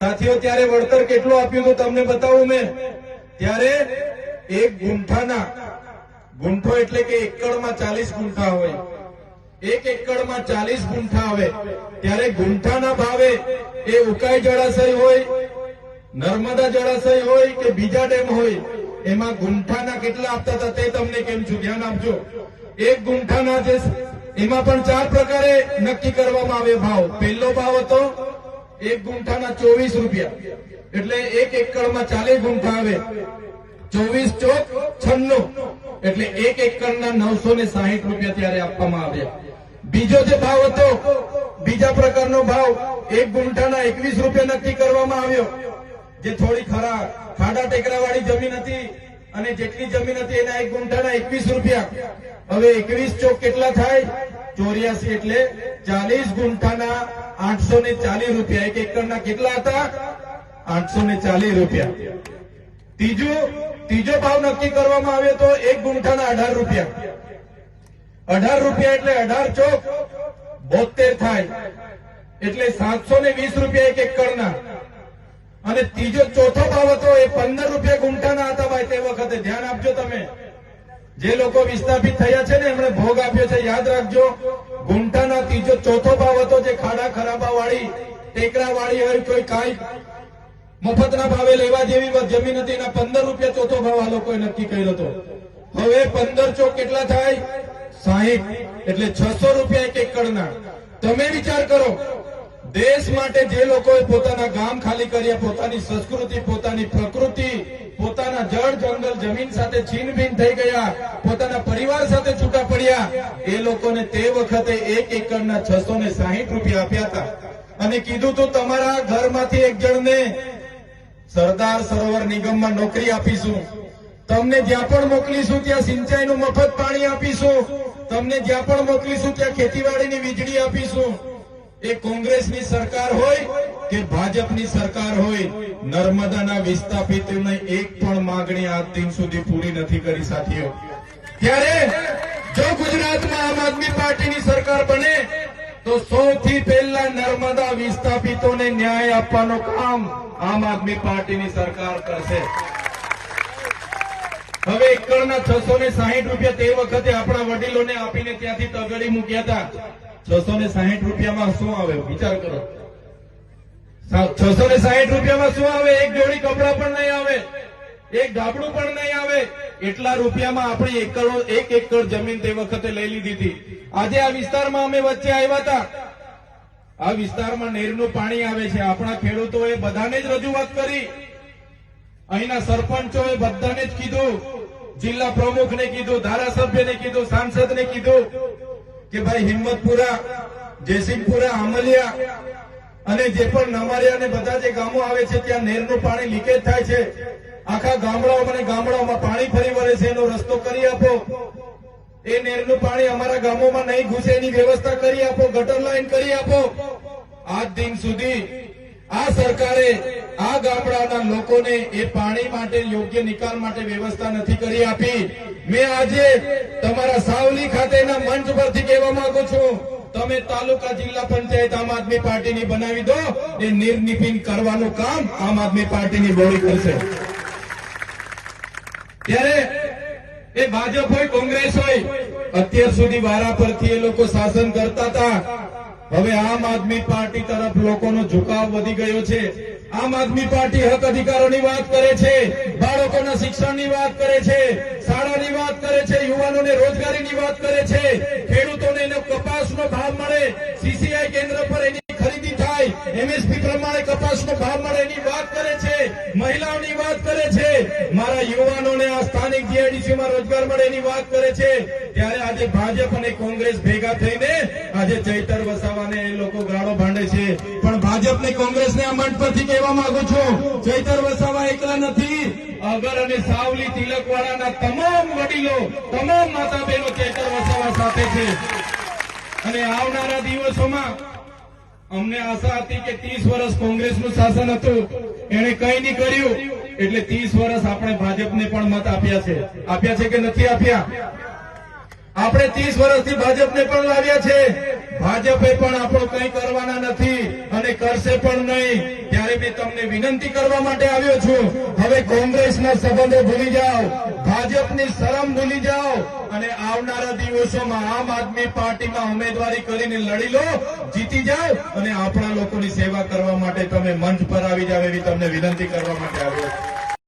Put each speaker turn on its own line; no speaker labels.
સાથીઓ, ત્યારે વળતર કેટલું આપ્યું હતું તમને બતાવું મેં? ત્યારે એક ગુંઠાના, ગુંઠો એટલે કે એકડમાં ચાલીસ ગુંઠા હોય. એક એકડમાં ચાલીસ ગુંઠા આવે. ત્યારે ગુંઠાના ભાવે એ ઉકાઈ જળાશય હોય, નર્મદા જળાશય હોય કે બીજા ડેમ હોય, એમાં ગુંઠાના કેટલા આપતા હતા તે તમને કેમ છું ધ્યાન આપજો. એક ગુંઠાના જે એમાં પણ ચાર પ્રકારે નક્કી કરવામાં આવે ભાવ. પહેલો ભાવ હતો એક ગુંઠાના ચોવીસ રૂપિયા. એટલે એક એકડમાં ચાલીસ ગુંઠા આવે. ચોવીસ ચોક છન્નું. એટલે એક એકડના નવસો ને સાહીઠ રૂપિયા ત્યારે આપવામાં આવ્યા. બીજો જે ભાવ હતો, બીજા પ્રકારનો ભાવ, એક ગુંઠાના એકવીસ રૂપિયા નક્કી કરવામાં આવ્યો. જે થોડી ખરા, ખાડા ટેકરા વાળી જમીન હતી અને જેટલી જમીન હતી એના એક ગુંઠાના એકવીસ રૂપિયા. હવે એકવીસ ચોક કેટલા થાય? ચોર્યાસી એટલે ચાલીસ ગુંઠાના આઠસો ને ચાલીસ રૂપિયા. એક એકરના કેટલા હતા? આઠસો ને ચાલીસ રૂપિયા. ત્રીજું, ત્રીજો ભાવ નક્કી કરવામાં આવ્યો તો એક ગુંઠાના અઢાર રૂપિયા. અઢાર રૂપિયા એટલે અઢાર ચોક બોતેર થાય. એટલે સાતસો ને વીસ રૂપિયા એક એકડના અને ત્રીજો ચોથો ભાવ હતો એ પંદર રૂપિયા ગુંઠાના હતા ભાઈ તે વખતે. ધ્યાન જે લોકો વિસ્થાપિત થયા છે ને, એમણે ભોગ આપ્યો છે. યાદ રાખજો, ગુંઠાના ત્રીજો ચોથો ભાવ હતો જે ખાડા ખરાબા વાળી ટેકરા વાળી હોય, કોઈ કાંઈ મફતના ભાવે લેવા જેવી જમીન હતી, એના પંદર રૂપિયા ચોથો ભાવ આ લોકોએ નક્કી કર્યો હતો. હવે પંદર ચોક કેટલા થાય? સાહીઠ. એટલે છસો રૂપિયા એક એકડના. તમે વિચાર કરો દેશ માટે જે લોકોએ પોતાના ગામ ખાલી કર્યા, પોતાની સંસ્કૃતિ, પોતાની પ્રકૃતિ, પોતાના જળ, જંગલ, જમીન સાથે છીનભીન થઈ ગયા, પોતાના પરિવાર સાથે છૂટા પડ્યા, એ લોકોને તે વખતે એક એકરના છસો ને સાહીઠ રૂપિયા આપ્યા હતા. અને કીધું તો, તમારા ઘરમાંથી એક જણને સરદાર સરોવર નિગમમાં નોકરી આપીશું. તમને જ્યાં પણ મોકલીશું, ત્યાં સિંચાઈનું મફત પાણી આપીશું. તમને જ્યાં પણ મોકલીશું, ત્યાં ખેતીવાડીની વીજળી આપીશું. એ કોંગ્રેસની સરકાર હોય કે ભાજપની સરકાર હોય, નર્મદાના વિસ્થાપિતોને એક પણ માંગણી આજ દિન સુધી પૂરી નથી કરી સાથીઓ. ત્યારે જો ગુજરાતમાં આમ આદમી પાર્ટીની સરકાર બને, તો સૌથી પહેલા નર્મદા વિસ્થાપિતોને ન્યાય આપવાનું કામ આમ આદમી પાર્ટીની સરકાર કરશે. હવે એકડના છસો ને સાહીઠ રૂપિયા તે વખતે આપણા વડીલોને આપીને ત્યાંથી તગડી મૂક્યા હતા. છસો ને સાહીઠ રૂપિયામાં શું આવે? વિચાર કરો. છસો ને સાહીઠ રૂપિયામાં શું આવે? એક જોડી કપડા પણ નહીં આવે. એક ગાબડું પણ નહીં આવે. એટલા રૂપિયામાં આપણે એક એકર જમીન તે વખતે લઈ લીધી હતી. આજે આ વિસ્તારમાં અમે વચ્ચે આવ્યા હતા. આ વિસ્તારમાં નેરનું પાણી આવે છે. આપણા ખેડૂતોએ બધાને જ રજૂઆત કરી. અહીંના સરપંચોએ બધાને જ કીધું. જિલ્લા પ્રમુખને કીધું, ધારાસભ્યને કીધું, સાંસદને કીધું. કે ભાઈ હિંમતપુરા, જયસિંહપુરા, આમલિયા અને જે પણ નમારિયા અને બધા જે ગામો આવે છે, ત્યાં નહેરનું પાણી લીકેજ થાય છે. આખા ગામડાઓમાં અને ગામડાઓમાં પાણી ફરી વળે છે. એનો રસ્તો કરી આપો. એ નહેરનું પાણી અમારા ગામોમાં નહીં ઘૂસે, એની વ્યવસ્થા કરી આપો, ગટર લાઈન કરી આપો. આજ દિન સુધી આ સરકારે આ ગામડાના લોકોને એ પાણી માટે યોગ્ય નિકાલ માટે વ્યવસ્થા નથી કરી આપી. મેં આજે તમારા સાવલી ખાતેના મંચ પરથી કહેવા માંગુ છું તમે તાલુકા જિલ્લા પંચાયત આમ આદમી પાર્ટીની બનાવી દો એ નિર્નિપિન કરવાનું કામ આમ આદમી પાર્ટીની બોડી કરશે. ત્યારે એ ભાજપ હોય, કોંગ્રેસ હોય, અત્યાર સુધી વારા પરથી એ લોકો શાસન કરતા હતા. હવે આમ આદમી પાર્ટી તરફ લોકોનો ઝુકાવ વધી ગયો છે. આમ આદમી પાર્ટી હક અધિકારોની વાત કરે છે, બાળકોના શિક્ષણની વાત કરે છે, શાળાની વાત કરે છે, યુવાનોને રોજગારીની વાત કરે છે ખેડૂતોને એનો કપાસનો ભાવ મળે. સીસીઆઈ કેન્દ્ર પર એની ખરીદી થાય. એમએસપી પ્રમાણે કપાસનો ભાવ મળે એની વાત કરે છે. મહિલાઓની વાત કરે છે. મારા યુવાનોને આ સ્થાનિક જીઆઈડીસીમાં રોજગાર મળે એની વાત કરે છે. ત્યારે આજે ભાજપ અને કોંગ્રેસ ભેગા થઈને આજે ચૈતર વસાવાને એ લોકો ગાળો ભાંડે છે. પણ ભાજપ ને કોંગ્રેસ ને આ મંચ પરથી કહેવા માંગુ છું, ચૈતર વસાવા એકલા નથી. અગર અને સાવલી તિલકવાડાના તમામ વડીલો, તમામ માતા બહેનો ચૈતર વસાવા સાથે છે. અને આવનારા દિવસોમાં અમને આશા હતી કે ત્રીસ વર્ષ કોંગ્રેસનું શાસન હતું. એને કઈ નહીં કર્યું. એટલે ત્રીસ વર્ષ આપણે ભાજપને પણ મત આપ્યા છે. આપ્યા છે કે નથી આપ્યા? આપણે ત્રીસ વર્ષથી ભાજપને પણ લાવ્યા છે. ભાજપે પણ આપણો કંઈ કરવાના નથી અને કરશે પણ નહીં. ત્યારે મેં તમને વિનંતી કરવા માટે આવ્યો છું. હવે કોંગ્રેસના સંબંધો ભૂલી જાઓ. ભાજપની શરમ ભૂલી જાઓ અને આવનારા દિવસોમાં આમ આદમી પાર્ટીમાં ઉમેદવારી કરીને લડી લો, જીતી જાઓ અને આપણા લોકોની સેવા કરવા માટે તમે મંચ પર આવી જાવ એવી તમને વિનંતી કરવા માટે આવ્યો છું.